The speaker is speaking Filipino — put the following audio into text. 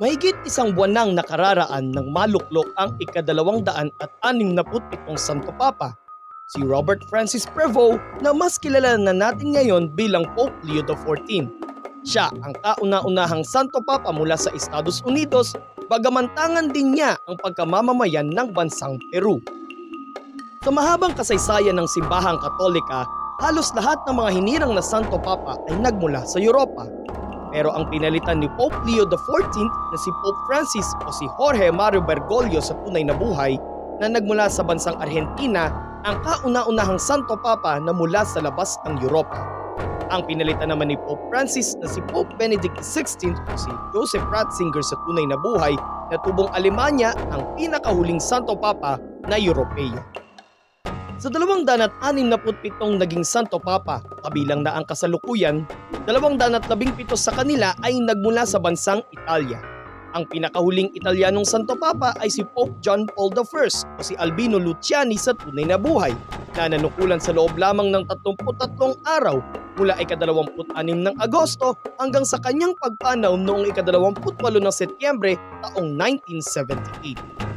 Mahigit isang buwan nang nakararaan ng maluklok ang ikadalawang daan at anim na putpitong Santo Papa, si Robert Francis Prevost na mas kilala na natin ngayon bilang Pope Leo XIV. Siya ang kauna-unahang Santo Papa mula sa Estados Unidos bagamantangan din niya ang pagkamamamayan ng bansang Peru. Sa mahabang kasaysayan ng simbahang katolika, halos lahat ng mga hinirang na Santo Papa ay nagmula sa Europa. Pero ang pinalitan ni Pope Leo XIV na si Pope Francis o si Jorge Mario Bergoglio sa tunay na buhay na nagmula sa bansang Argentina ang kauna-unahang Santo Papa na mula sa labas ng Europa. Ang pinalitan naman ni Pope Francis na si Pope Benedict XVI o si Joseph Ratzinger sa tunay na buhay na tubong Alemanya ang pinakahuling Santo Papa na Europeo. Sa dalawang danat anim na putpitong naging Santo Papa, kabilang na ang kasalukuyan, dalawang danat labing pito sa kanila ay nagmula sa bansang Italia. Ang pinakahuling Italianong Santo Papa ay si Pope John Paul I o si Albino Luciani sa tunay na buhay na nanukulan sa loob lamang ng 33 araw mula ika-26 ng Agosto hanggang sa kanyang pagpanaw noong ika-28 ng Setyembre taong 1978.